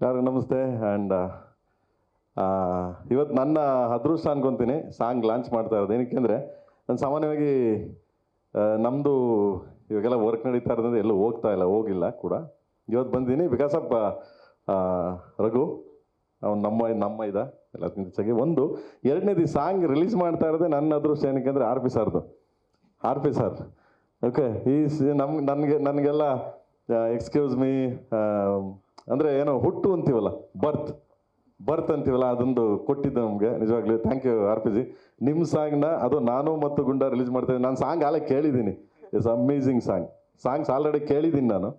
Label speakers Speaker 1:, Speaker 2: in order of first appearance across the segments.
Speaker 1: ಎಲ್ಲರಿಗೂ ನಮಸ್ತೆ ಆ್ಯಂಡ್ ಇವತ್ತು ನನ್ನ ಅದೃಷ್ಟ ಅನ್ಕೊತೀನಿ ಸಾಂಗ್ ಲಾಂಚ್ ಮಾಡ್ತಾ ಇರೋದು. ಏನಕ್ಕೆ ಅಂದರೆ, ನಾನು ಸಾಮಾನ್ಯವಾಗಿ ನಮ್ಮದು ಇವಾಗೆಲ್ಲ ವರ್ಕ್ ನಡೀತಾ ಇರೋದ್ರಿಂದ ಎಲ್ಲೂ ಹೋಗ್ತಾ ಇಲ್ಲ, ಹೋಗಿಲ್ಲ ಕೂಡ. ಇವತ್ತು ಬಂದೀನಿ ಬಿಕಾಸ್ ಆಫ್ ರಘು. ಅವ್ನು ನಮ್ಮ ನಮ್ಮ ಇದ ಎಲ್ಲ ಹೆಚ್ಚಾಗಿ. ಒಂದು, ಎರಡನೇದು ಈ ಸಾಂಗ್ ರಿಲೀಸ್ ಮಾಡ್ತಾ ಇರೋದೇ ನನ್ನ ಅದೃಷ್ಟ ಏನಕ್ಕೆ ಅಂದರೆ ಆರ್ ಪಿ ಸರ್ದು ಆರ್ ಪಿ ಸರ್ ಓಕೆ ಈ ನಮ್ಗೆ ನನಗೆ, ನನಗೆಲ್ಲ ಎಕ್ಸ್ಕ್ಯೂಸ್ ಮೀ ಅಂದರೆ ಏನೋ ಹುಟ್ಟು ಅಂತೀವಲ್ಲ ಬರ್ತ್ ಬರ್ತ್ ಅಂತೀವಲ್ಲ, ಅದೊಂದು ಕೊಟ್ಟಿದ್ದು ನಮಗೆ, ನಿಜವಾಗ್ಲೂ. Thank you R P ji ನಿಮ್ಮ ಸಾಂಗ್ನ ಅದು ನಾನು ಮತ್ತು ಗುಂಡ ರಿಲೀಸ್ ಮಾಡ್ತಾಯಿದ್ದೀನಿ ನಾನು ಸಾಂಗ್ ಆಲೇ ಕೇಳಿದ್ದೀನಿ. It's amazing song songs already ಕೇಳಿದ್ದೀನಿ ನಾನು.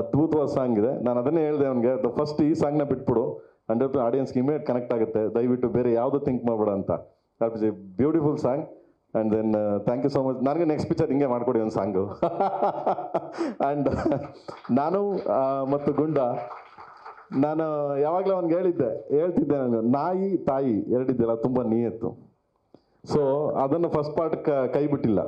Speaker 1: ಅದ್ಭುತವಾದ ಸಾಂಗ್ ಇದೆ. ನಾನು ಅದನ್ನೇ ಹೇಳಿದೆ ಅವನಿಗೆ ದ ಫಸ್ಟ್ ಈ ಸಾಂಗ್ನ ಬಿಟ್ಬಿಡು. ಹಂಡ್ರೆಡ್ ಆಡಿಯನ್ಸ್ಗೆ ಇಮಿಡಿಯೇಟ್ ಕನೆಕ್ಟ್ ಆಗುತ್ತೆ. ದಯವಿಟ್ಟು ಬೇರೆ ಯಾವುದು ಥಿಂಕ್ ಮಾಡಬೇಡ ಅಂತ. R P ji beautiful song and then thank you so much ನನಗೆ ನೆಕ್ಸ್ಟ್ ಪಿಕ್ಚರ್ ಹಿಂಗೆ ಮಾಡಿಕೊಡಿ ಒಂದು ಸಾಂಗು ಆ್ಯಂಡ್ ನಾನು ಮತ್ತು ಗುಂಡ, ನಾನು ಯಾವಾಗಲೂ ಅವ್ನಿಗೆ ಹೇಳಿದ್ದೆ, ಹೇಳ್ತಿದ್ದೆ ನಾನು, ನಾಯಿ, ತಾಯಿ ಎರಡಿದ್ದೆಲ್ಲ ತುಂಬ ನೀಯತ್ತು. ಸೊ ಅದನ್ನು ಫಸ್ಟ್ ಪಾರ್ಟ್ ಕೈ ಬಿಟ್ಟಿಲ್ಲ.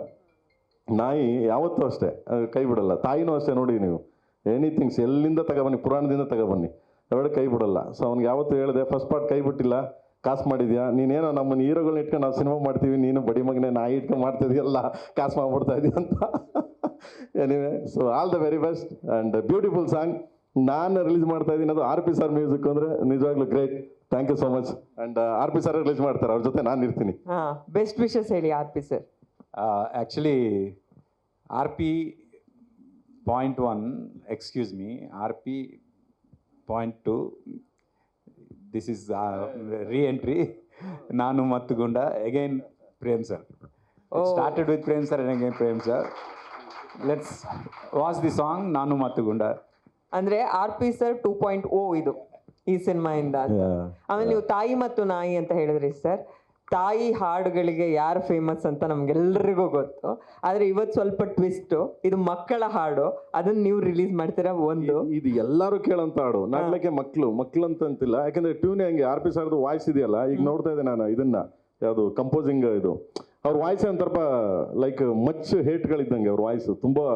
Speaker 1: ನಾಯಿ ಯಾವತ್ತೂ ಅಷ್ಟೇ ಕೈ ಬಿಡಲ್ಲ. ತಾಯಿನೂ ಅಷ್ಟೇ ನೋಡಿ ನೀವು. ಎನಿಥಿಂಗ್ಸ್ ಎಲ್ಲಿಂದ ತಗೊಬನ್ನಿ, ಪುರಾಣದಿಂದ ತಗೊಬನ್ನಿ, ಎರಡು ಕೈ ಬಿಡಲ್ಲ. ಸೊ ಅವ್ನಿಗೆ ಯಾವತ್ತೂ ಹೇಳಿದೆ ಫಸ್ಟ್ ಪಾರ್ಟ್ ಕೈ ಬಿಟ್ಟಿಲ್ಲ. ಕಾಸು ಮಾಡಿದ್ಯಾ? ನೀನೇನೋ ನಮ್ಮನ್ನು ಹೀರೋಗಳನ್ನ ಇಟ್ಕೊಂಡು ನಾವು ಸಿನಿಮಾ ಮಾಡ್ತೀವಿ ನೀನು ಬಡಿ ಮಗನೇ ನಾಯಿ ಇಟ್ಕೊಂಡು ಮಾಡ್ತಿದ್ಯಲ್ಲ ಕಾಸು ಮಾಡ್ಬಿಡ್ತಾ ಇದೀಯ ಅಂತ. Anyway so all the very best and beautiful song ನಾನು ರಿಲೀಸ್ ಮಾಡ್ತಾ ಇದ್ದೀನಿ ಅದು ಆರ್ ಪಿ ಸರ್ ಮ್ಯೂಸಿಕ್ ಅಂದರೆ ನಿಜವಾಗ್ಲೂ great thank you so much and R P sir release ಮಾಡ್ತಾರೆ ಅವ್ರ ಜೊತೆ ನಾನು ಇರ್ತೀನಿ.
Speaker 2: ಹಾ ಬೆಸ್ಟ್ ವಿಷಸ್ ಹೇಳಿ R P sir
Speaker 3: actually R P point one excuse me R P point two this is reentry Naanu Mattu Gunda. Again Prem sir. Started with Prem sir and again Prem sir let's watch the song Naanu Mattu Gunda
Speaker 2: ಅಂದ್ರೆ R P sir two point O ಇದು ಈ ಸಿನಿಮಾಯಿಂದ ಆಮೇಲೆ ನೀವು ತಾಯಿ ಮತ್ತು ನಾಯಿ ಅಂತ ಹೇಳಿದ್ರಿ ಸರ್ ತಾಯಿ ಹಾಡುಗಳಿಗೆ ಯಾರು ಫೇಮಸ್ ಅಂತ ನಮ್ಗೆಲ್ರಿಗೂ ಗೊತ್ತು. ಆದ್ರೆ ಇವತ್ತು ಸ್ವಲ್ಪ ಟ್ವಿಸ್ಟ್ ಇದು ಮಕ್ಕಳ ಹಾಡು. ಅದನ್ನ ನೀವು ರಿಲೀಸ್ ಮಾಡ್ತೀರಾ ಒಂದು?
Speaker 1: ಇದು ಎಲ್ಲರೂ ಕೇಳಂತ ಹಾಡು. ನಾಲ್ಕೆ ಮಕ್ಕಳು ಮಕ್ಕಳು ಅಂತ ಅಂತಿಲ್ಲ ಯಾಕಂದ್ರೆ ಟ್ಯೂನ್ ಹಂಗೆ ಆರ್ ಪಿ ಸರ್ದು ವಾಯ್ಸ್ ಇದೆಯಲ್ಲ ಈಗ ನೋಡ್ತಾ ಇದ್ದೆ ನಾನು ಇದನ್ನ. ಯಾವುದು ಕಂಪೋಸಿಂಗ್ ಇದು. ಅವ್ರ ವಾಯ್ಸ್ ಒಂದ್ ಸ್ವಲ್ಪ ಲೈಕ್ ಮಚ್ ಹೇಟ್ಗಳಿದ್ದಂಗೆ ಅವ್ರ ವಾಯ್ಸ್ ತುಂಬಾ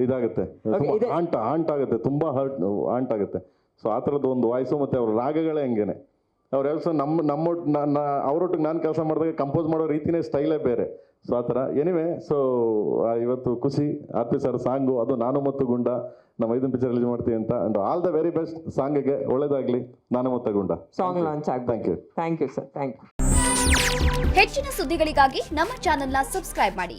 Speaker 1: ಇದಾಗುತ್ತೆ. ಆಂಟ ಆಂಟ್ ಆಗುತ್ತೆ. ತುಂಬಾ ಹರ್ಟ್ ಆಂಟ್ ಆಗುತ್ತೆ. ಸೊ ಆ ಥರದ್ದು ಒಂದು ವಾಯ್ಸು ಮತ್ತೆ ಅವ್ರ ರಾಗಗಳೇ ಹಂಗೇನೆ. ಅವ್ರ ಸಹ ನಮ್ಮ ನಮ್ಮೊಟ್ಟು ಅವರೊಟ್ಟಿಗೆ ನಾನು ಕೆಲಸ ಮಾಡಿದಾಗ ಕಂಪೋಸ್ ಮಾಡೋ ರೀತಿನೇ ಸ್ಟೈಲೇ ಬೇರೆ. ಸೊ ಆ ಥರ. ಎನಿವೆ ಸೊ ಇವತ್ತು ಖುಷಿ ಆರ್ ಪಿ ಸರ್ ಸಾಂಗು ಅದು ನಾನು ಮತ್ತು ಗುಂಡ ನಮ್ಮ ಐದನ್ ಪಿಕ್ಚರ್ ರಿಲೀಸ್ ಮಾಡ್ತೀವಿ ಅಂತ. And all the very best ಸಾಂಗಿಗೆ. ಒಳ್ಳೇದಾಗಲಿ. Naanu Mattu Gunda.
Speaker 2: Song launch
Speaker 1: thank you
Speaker 2: thank you sir thank you
Speaker 4: ಹೆಚ್ಚಿನ ಸುದ್ದಿಗಳಿಗಾಗಿ ನಮ್ಮ ಚಾನೆಲ್ನ ಸಬ್ಸ್ಕ್ರೈಬ್ ಮಾಡಿ.